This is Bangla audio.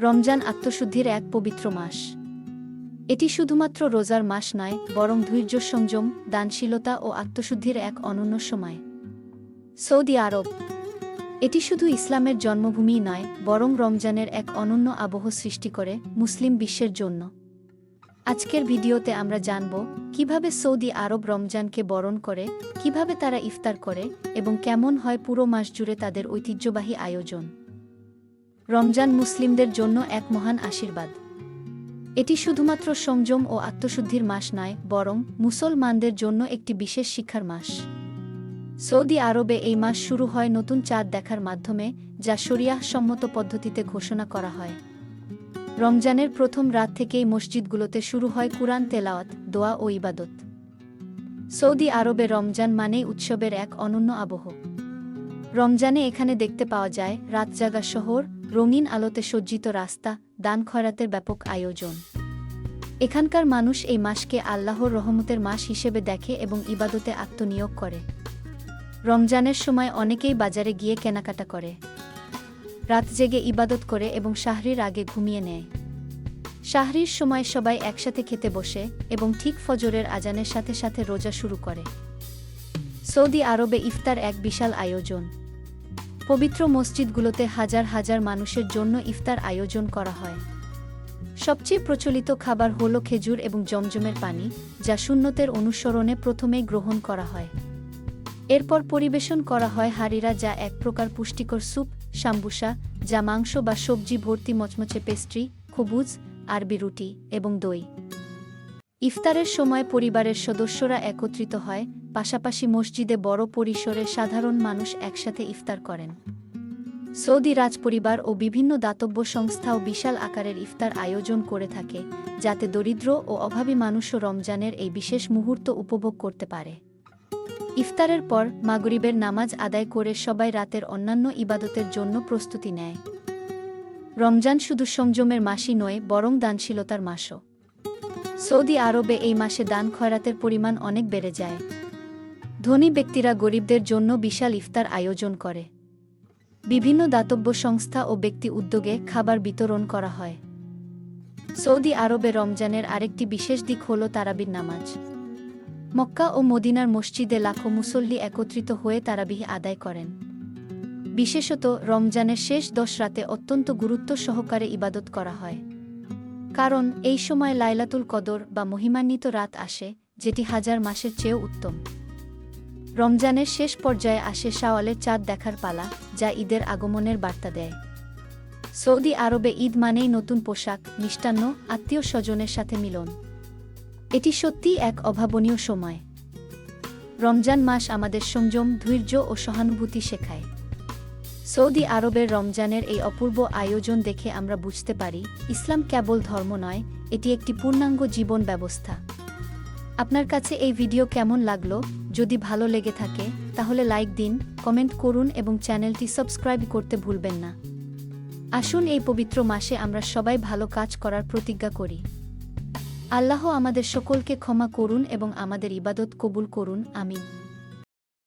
রমজান আত্মশুদ্ধির এক পবিত্র মাস। এটি শুধুমাত্র রোজার মাস নয়, বরং ধৈর্য সংযম, দানশীলতা ও আত্মশুদ্ধির এক অনন্য সময়। Saudi Arab. এটি শুধু ইসলামের জন্মভূমি নয়, বরং রমজানের এক অনন্য আবহ সৃষ্টি করে মুসলিম বিশ্বের জন্য। আজকের ভিডিওতে আমরা জানব, কীভাবে সৌদি আরব রমজানকে বরণ করে, কীভাবে তারা ইফতার করে, এবং কেমন হয় পুরো মাস জুড়ে তাদের ঐতিহ্যবাহী আয়োজন। রমজান মুসলিমদের জন্য এক মহান আশীর্বাদ। এটি শুধুমাত্র সংযম ও আত্মশুদ্ধির মাস নয়, বরং মুসলমানদের জন্য একটি বিশেষ শিক্ষার মাস। সৌদি আরবে এই মাস শুরু হয় নতুন চাঁদ দেখার মাধ্যমে, যা শরিয়াহ সম্মত পদ্ধতিতে ঘোষণা করা হয়। রমজানের প্রথম রাত থেকেই মসজিদগুলোতে শুরু হয় কুরআন তেলাওয়াত, দোয়া ও ইবাদত। সৌদি আরবে রমজান মানেই উৎসবের এক অনন্য আবহ। রমজানে এখানে দেখতে পাওয়া যায়, রাত জাগা শহর রঙিন আলোতে সজ্জিত রাস্তা, দান খয়রাতের ব্যাপক আয়োজন। এখানকার মানুষ এই মাসকে আল্লাহর রহমতের মাস হিসেবে দেখে এবং ইবাদতে আত্মনিয়োগ করে। রমজানের সময় অনেকেই বাজারে গিয়ে কেনাকাটা করে। রাত জেগে ইবাদত করে এবং শাহরির আগে ঘুমিয়ে নেয়। শাহরির সময় সবাই একসাথে খেতে বসে এবং ঠিক ফজরের আজানের সাথে সাথে রোজা শুরু করে। সৌদি আরবে ইফতার এক বিশাল আয়োজন। পবিত্র মসজিদগুলোতে হাজার হাজার মানুষের জন্য ইফতার আয়োজন করা হয়। সবচেয়ে প্রচলিত খাবার হল খেজুর এবং জমজমের পানি, যা শূন্যতের অনুসরণে প্রথমেই গ্রহণ করা হয়। এরপর পরিবেশন করা হয় হারিরা, যা এক প্রকার পুষ্টিকর স্যুপ, সাম্বুসা, যা মাংস বা সবজি ভর্তি মচমচে পেস্ট্রি, খবুজ, আরবি রুটি এবং দই। ইফতারের সময় পরিবারের সদস্যরা একত্রিত হয়, পাশাপাশি মসজিদে বড় পরিসরে সাধারণ মানুষ একসাথে ইফতার করেন। সৌদি রাজপরিবার ও বিভিন্ন দাতব্য সংস্থাও বিশাল আকারের ইফতার আয়োজন করে থাকে, যাতে দরিদ্র ও অভাবী মানুষও রমজানের এই বিশেষ মুহূর্ত উপভোগ করতে পারে। ইফতারের পর মাগরিবের নামাজ আদায় করে সবাই রাতের অন্যান্য ইবাদতের জন্য প্রস্তুতি নেয়। রমজান শুধু সংযমের মাসই নয়, বরং দানশীলতার মাসও। সৌদি আরবে এই মাসে দান খয়রাতের পরিমাণ অনেক বেড়ে যায়। ধনী ব্যক্তিরা গরিবদের জন্য বিশাল ইফতার আয়োজন করে। বিভিন্ন দাতব্য সংস্থা ও ব্যক্তি উদ্যোগে খাবার বিতরণ করা হয়। সৌদি আরবে রমজানের আরেকটি বিশেষ দিক হল তারাবির নামাজ। মক্কা ও মদিনার মসজিদে লাখো মুসল্লি একত্রিত হয়ে তারাবিহ আদায় করেন। বিশেষত রমজানের শেষ দশ রাতে অত্যন্ত গুরুত্ব সহকারে ইবাদত করা হয়। কারণ এই সময় লাইলাতুল কদর বা মহিমান্বিত রাত আসে, যেটি হাজার মাসের চেয়েও উত্তম। রমজানের শেষ পর্যায়ে আসে শাওয়ালের চাঁদ দেখার পালা, যা ঈদের আগমনের বার্তা দেয়। সৌদি আরবে ঈদ মানেই নতুন পোশাক, মিষ্টান্ন, আত্মীয় স্বজনের সাথে মিলন। এটি সত্যিই এক অভাবনীয় সময়। রমজান মাস আমাদের সংযম, ধৈর্য ও সহানুভূতি শেখায়। সৌদি আরবের রমজানের এই অপূর্ব আয়োজন দেখে আমরা বুঝতে পারি, ইসলাম কেবল ধর্ম নয়, এটি একটি পূর্ণাঙ্গ জীবন ব্যবস্থা। আপনার কাছে এই ভিডিও কেমন লাগল? যদি ভালো লেগে থাকে, তাহলে লাইক দিন, কমেন্ট করুন এবং চ্যানেলটি সাবস্ক্রাইব করতে ভুলবেন না। আসুন এই পবিত্র মাসে আমরা সবাই ভালো কাজ করার প্রতিজ্ঞা করি। আল্লাহ আমাদের সকলকে ক্ষমা করুন এবং আমাদের ইবাদত কবুল করুন, আমিন।